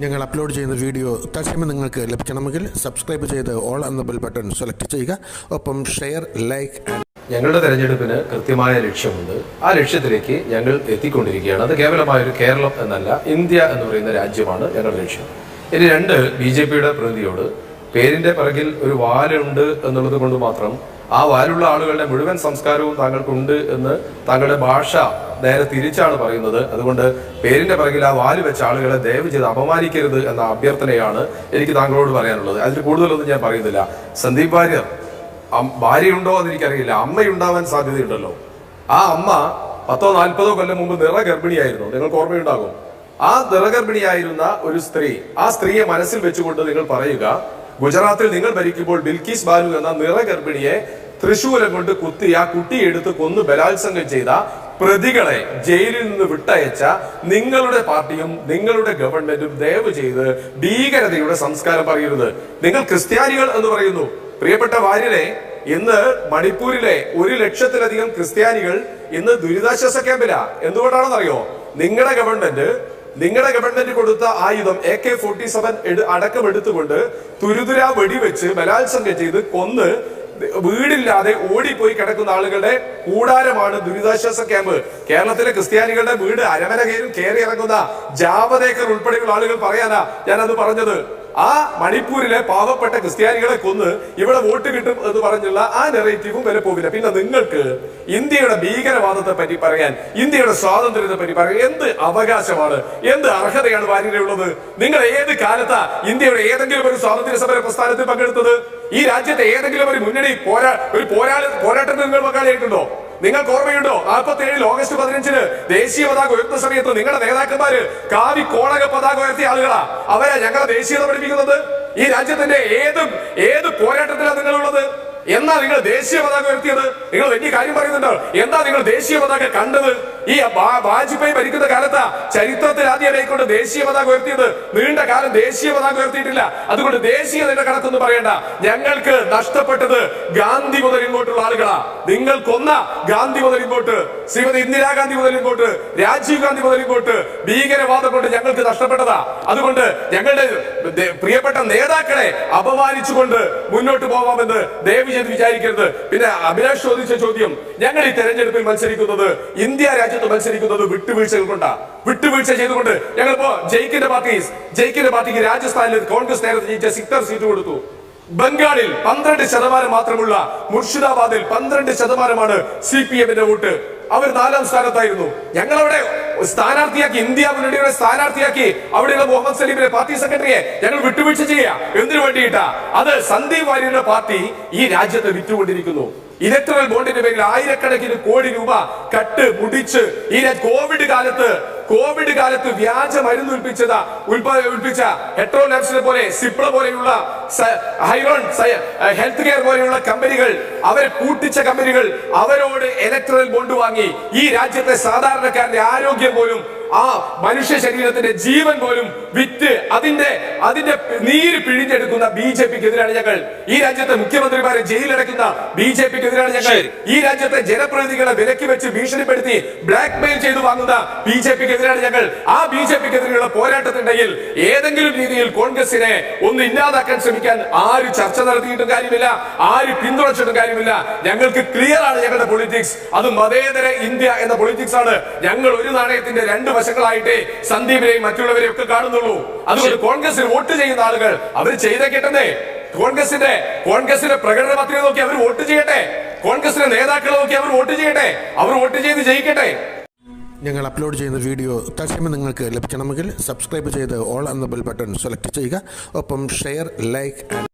ഞങ്ങൾ അപ്ലോഡ് ചെയ്യുന്ന വീഡിയോ തത്സമയം നിങ്ങൾക്ക് ലഭിക്കണമെങ്കിൽ സബ്സ്ക്രൈബ് ചെയ്ത് ഓൾ എന്ന ബെൽ ബട്ടൺ സെലക്ട് ചെയ്യുക. ഒപ്പം ഷെയർ ലൈക്ക് ആൻഡ് ഞങ്ങളുടെ തെരഞ്ഞെടുപ്പിന് കൃത്യമായ ലക്ഷ്യമുണ്ട്. ആ ലക്ഷ്യത്തിലേക്ക് ഞങ്ങൾ എത്തിക്കൊണ്ടിരിക്കുകയാണ്. അത് കേവലമായ ഒരു കേരളം എന്നല്ല ഇന്ത്യ എന്ന് പറയുന്ന രാജ്യമാണ് ഞങ്ങളുടെ ലക്ഷ്യം. ഇനി രണ്ട് ബി ജെ പിയുടെ പ്രതിനിധിയോട് പേരിന്റെ പിറകിൽ ഒരു വാലുണ്ട് എന്നുള്ളത് കൊണ്ട് മാത്രം ആ വാലുള്ള ആളുകളുടെ മുഴുവൻ സംസ്കാരവും താങ്കൾക്കുണ്ട് എന്ന് താങ്കളുടെ ഭാഷ നേരെ തിരിച്ചാണ് പറയുന്നത്. അതുകൊണ്ട് പേരിന്റെ പിറകിൽ ആ വാൽ വെച്ച ആളുകളെ ദയവ് ചെയ്ത് അപമാനിക്കരുത് എന്ന അഭ്യർത്ഥനയാണ് എനിക്ക് താങ്കളോട് പറയാനുള്ളത്. അതിൽ കൂടുതലൊന്നും ഞാൻ പറയുന്നില്ല. സന്ദീപ് ഭാര്യ ഭാര്യയുണ്ടോ എന്ന് എനിക്കറിയില്ല. അമ്മയുണ്ടാവാൻ സാധ്യതയുണ്ടല്ലോ. ആ അമ്മ പത്തോ നാൽപ്പതോ കൊല്ലം മുമ്പ് നിറഗർഭിണിയായിരുന്നു. നിങ്ങൾക്ക് ഓർമ്മയുണ്ടാകും. ആ നിറഗർഭിണിയായിരുന്ന ഒരു സ്ത്രീ ആ സ്ത്രീയെ മനസ്സിൽ വെച്ചുകൊണ്ട് നിങ്ങൾ പറയുക ഗുജറാത്തിൽ നിങ്ങൾ ഭരിക്കുമ്പോൾ ബിൽക്കീസ് ബാലു എന്ന നിറഗർഭിണിയെ തൃശൂലം കൊണ്ട് കുത്തി ആ കുട്ടിയെ എടുത്ത് കൊന്നു ബലാത്സംഗം ചെയ്ത പ്രതികളെ ജയിലിൽ നിന്ന് വിട്ടയച്ച നിങ്ങളുടെ പാർട്ടിയും നിങ്ങളുടെ ഗവൺമെന്റും ദയവ് ചെയ്ത് ഭീകരതയുടെ സംസ്കാരം പറയരുത് നിങ്ങൾ ക്രിസ്ത്യാനികൾ എന്ന് പറയുന്നു. പ്രിയപ്പെട്ട വാര്യരെ ഇന്ന് മണിപ്പൂരിലെ ഒരു ലക്ഷത്തിലധികം ക്രിസ്ത്യാനികൾ ഇന്ന് ദുരിതാശ്വാസ ക്യാമ്പിലാ. എന്തുകൊണ്ടാണെന്നറിയോ? നിങ്ങളുടെ ഗവൺമെന്റ് നിങ്ങളുടെ ഗവൺമെന്റ് കൊടുത്ത ആയുധം എ കെ ഫോർട്ടി സെവൻ അടക്കം എടുത്തുകൊണ്ട് തുരുതുരാ വെടിവെച്ച് ബലാത്സംഗം ചെയ്ത് കൊന്ന് വീടില്ലാതെ ഓടിപ്പോയി കിടക്കുന്ന ആളുകളുടെ കൂടാരമാണ് ദുരിതാശ്വാസ ക്യാമ്പ്. കേരളത്തിലെ ക്രിസ്ത്യാനികളുടെ വീട് അരമന കയറും കയറി ഇറങ്ങുന്ന ജാവദേക്കർ ഉൾപ്പെടെയുള്ള ആളുകൾ പറയാനാ ഞാൻ അത് പറഞ്ഞത്. ആ മണിപ്പൂരിലെ പാവപ്പെട്ട ക്രിസ്ത്യാനികളെ കൊന്ന് ഇവിടെ വോട്ട് കിട്ടും എന്ന് പറഞ്ഞുള്ള ആ നെറേറ്റീവും വില പോകില്ല പിന്നെ നിങ്ങൾക്ക് ഇന്ത്യയുടെ ഭീകരവാദത്തെ പറ്റി പറയാൻ ഇന്ത്യയുടെ സ്വാതന്ത്ര്യത്തെ പറ്റി പറയാൻ എന്ത് അവകാശമാണ്? എന്ത് അർഹതയാണ് ഉള്ളത്? നിങ്ങൾ ഏത് കാലത്താ ഇന്ത്യയുടെ ഏതെങ്കിലും ഒരു സ്വാതന്ത്ര്യ സമര പ്രസ്ഥാനത്തിൽ പങ്കെടുത്തത്? ഈ രാജ്യത്തെ ഏതെങ്കിലും ഒരു മുന്നണി പോരാ ഒരു പോരാളി പോരാട്ടത്തിൽ നിങ്ങൾ പങ്കാളിയായിട്ടുണ്ടോ? നിങ്ങൾക്ക് ഓർമ്മയുണ്ടോ? നാൽപ്പത്തി ഏഴിൽ ഓഗസ്റ്റ് പതിനഞ്ചിന് ദേശീയ പതാക ഉയർത്തുന്ന സമയത്ത് നിങ്ങളുടെ നേതാക്കന്മാര് കാവി കോളക പതാക ഉയർത്തിയ ആളുകളാ. അവരാ ഞങ്ങളെ ദേശീയത പഠിപ്പിക്കുന്നത്? ഈ രാജ്യത്തിന്റെ ഏതും ഏത് പോരാട്ടത്തിലാണ് നിങ്ങളുള്ളത്? എന്നാ നിങ്ങൾ ദേശീയ പതാക ഉയർത്തിയത്? നിങ്ങൾ വലിയ കാര്യം പറയുന്നുണ്ടോ? എന്താ നിങ്ങൾ ദേശീയ പതാക കണ്ടത്? ഈ വാജ്പേയി ഭരിക്കുന്ന കാലത്താ ചരിത്രത്തിൽ ആദ്യമായിക്കൊണ്ട് ദേശീയ പതാക ഉയർത്തിയത്. നീണ്ട കാലം ദേശീയ പതാക ഉയർത്തിയിട്ടില്ല. അതുകൊണ്ട് ദേശീയ നില കണക്കൊന്നും പറയണ്ട. ഞങ്ങൾക്ക് നഷ്ടപ്പെട്ടത് ഗാന്ധി മുതൽ ഇങ്ങോട്ടുള്ള ആളുകളാ. നിങ്ങൾ കൊന്ന ഗാന്ധി മുതൽ ഇങ്ങോട്ട് ശ്രീമതി ഇന്ദിരാഗാന്ധി മുതൽ ഇങ്ങോട്ട് രാജീവ് ഗാന്ധി മുതൽ ഇങ്ങോട്ട് ഭീകരവാദം കൊണ്ട് ഞങ്ങൾക്ക് നഷ്ടപ്പെട്ടതാ. അതുകൊണ്ട് ഞങ്ങളുടെ പ്രിയപ്പെട്ട നേതാക്കളെ അപമാനിച്ചുകൊണ്ട് മുന്നോട്ട് പോവാമെന്ന് ദയവ് ചെയ്ത് വിചാരിക്കരുത്. പിന്നെ അഭിലാഷ് ചോദിച്ച ചോദ്യം ഞങ്ങൾ ഈ തെരഞ്ഞെടുപ്പിൽ മത്സരിക്കുന്നത് ഇന്ത്യ രാജ്യത്ത് മത്സരിക്കുന്നത് വിട്ടുവീഴ്ചകൾ കൊണ്ടാ? വിട്ടുവീഴ്ച ചെയ്തുകൊണ്ട് ഞങ്ങളിപ്പോ ജയിക്കിന്റെ പാർട്ടി ജയിക്കിന്റെ പാർട്ടിക്ക് രാജസ്ഥാനിൽ കോൺഗ്രസ് നേരത്തെ ജയിച്ച സിക്തർ സീറ്റ് കൊടുത്തു. ബംഗാളിൽ പന്ത്രണ്ട് ശതമാനം മാത്രമുള്ള മുർഷിദാബാദിൽ പന്ത്രണ്ട് ശതമാനമാണ് സി പി എമ്മിന്റെ വോട്ട്. അവർ നാലാം സ്ഥാനത്തായിരുന്നു. ഞങ്ങളവിടെ സ്ഥാനാർത്ഥിയാക്കി ഇന്ത്യ മുന്നണിയുടെ സ്ഥാനാർത്ഥിയാക്കി അവിടെയുള്ള മുഹമ്മദ് സലീമിന്റെ പാർട്ടി സെക്രട്ടറിയെ ഞങ്ങൾ വിട്ടുവീഴ്ച ചെയ്യാ എന്തിനു വേണ്ടിയിട്ടാ? അത് സന്ദീപ് വാര്യരുടെ പാർട്ടി ഈ രാജ്യത്ത് വിറ്റുകൊണ്ടിരിക്കുന്നു. ഇലക്ട്രൽ ബോണ്ടിന്റെ പേരിൽ ആയിരക്കണക്കിന് കോടി രൂപ കട്ട് മുടിച്ച് ഈ കോവിഡ് കാലത്ത് കോവിഡ് കാലത്ത് വ്യാജ മരുന്ന് ഉൽപ്പിച്ചത് ഉൽപ്പ- ഉൽപ്പിച്ച ഹെട്രോ ലാബ്സിനെ പോലെ സിപ്ല പോലെയുള്ള ഹൈറോൺ ഹെൽത്ത് കെയർ പോലെയുള്ള കമ്പനികൾ അവരെ കൂട്ടിച്ച കമ്പനികൾ അവരോട് ഇലക്ട്രൽ ബോണ്ട് വാങ്ങി. ഈ രാജ്യത്തെ സാധാരണക്കാരന്റെ ആരോഗ്യം പോലും ആ മനുഷ്യ ശരീരത്തിന്റെ ജീവൻ പോലും വിറ്റ് അതിന്റെ അതിന്റെ നീര് പിഴിഞ്ഞെടുക്കുന്ന ബി ജെ പിക്ക് എതിരാണ് ഞങ്ങൾ. ഈ രാജ്യത്തെ മുഖ്യമന്ത്രിമാരെ ജയിലിലടക്കുന്ന ബി ജെ പിക്ക് എതിരാണ് ഞങ്ങൾ ഈ രാജ്യത്തെ ജനപ്രതിനിധികളെ വിലക്കി വെച്ച് ഭീഷണിപ്പെടുത്തി ബ്ലാക്ക് മെയിൽ ചെയ്തു വാങ്ങുന്ന ബി ജെ പിക്ക് എതിരാണ് ഞങ്ങൾ. ആ ബി ജെ പിക്ക് എതിരെയുള്ള പോരാട്ടത്തിനിടയിൽ ഏതെങ്കിലും രീതിയിൽ കോൺഗ്രസിനെ ഒന്ന് ഇല്ലാതാക്കാൻ ശ്രമിക്കാൻ ആര് ചർച്ച നടത്തിയിട്ടും കാര്യമില്ല ആര് പിന്തുണച്ചിട്ടും കാര്യമില്ല. ഞങ്ങൾക്ക് ക്ലിയർ ആണ് ഞങ്ങളുടെ പൊളിറ്റിക്സ് അത് മതേതര ഇന്ത്യ എന്ന പൊളിറ്റിക്സ് ആണ്. ഞങ്ങൾ ഒരു നാണയത്തിന്റെ രണ്ട് വശങ്ങളായിട്ടേ സന്ദീപിനെയും മറ്റുള്ളവരെയും ഒക്കെ കാണുന്നുള്ളൂ. അതുകൊണ്ട് കോൺഗ്രസിന് വോട്ട് ചെയ്യുന്ന ആളുകൾ അവർ ചെയ്തേക്കട്ടെ കോൺഗ്രസിന്റെ കോൺഗ്രസിന്റെ പ്രകടന പത്രിക നോക്കി അവർ വോട്ട് ചെയ്യട്ടെ. കോൺഗ്രസിന്റെ നേതാക്കളെ നോക്കി അവർ വോട്ട് ചെയ്യട്ടെ. അവർ വോട്ട് ചെയ്ത് ജയിക്കട്ടെ. ഞങ്ങൾ അപ്ലോഡ് ചെയ്യുന്ന വീഡിയോ തൽസമയം നിങ്ങൾക്ക് ലഭിക്കണമെങ്കിൽ സബ്സ്ക്രൈബ് ചെയ്ത് ഓൾ എന്ന ബെൽ ബട്ടൺ സെലക്ട് ചെയ്യുക. ഒപ്പം ഷെയർ ലൈക്ക്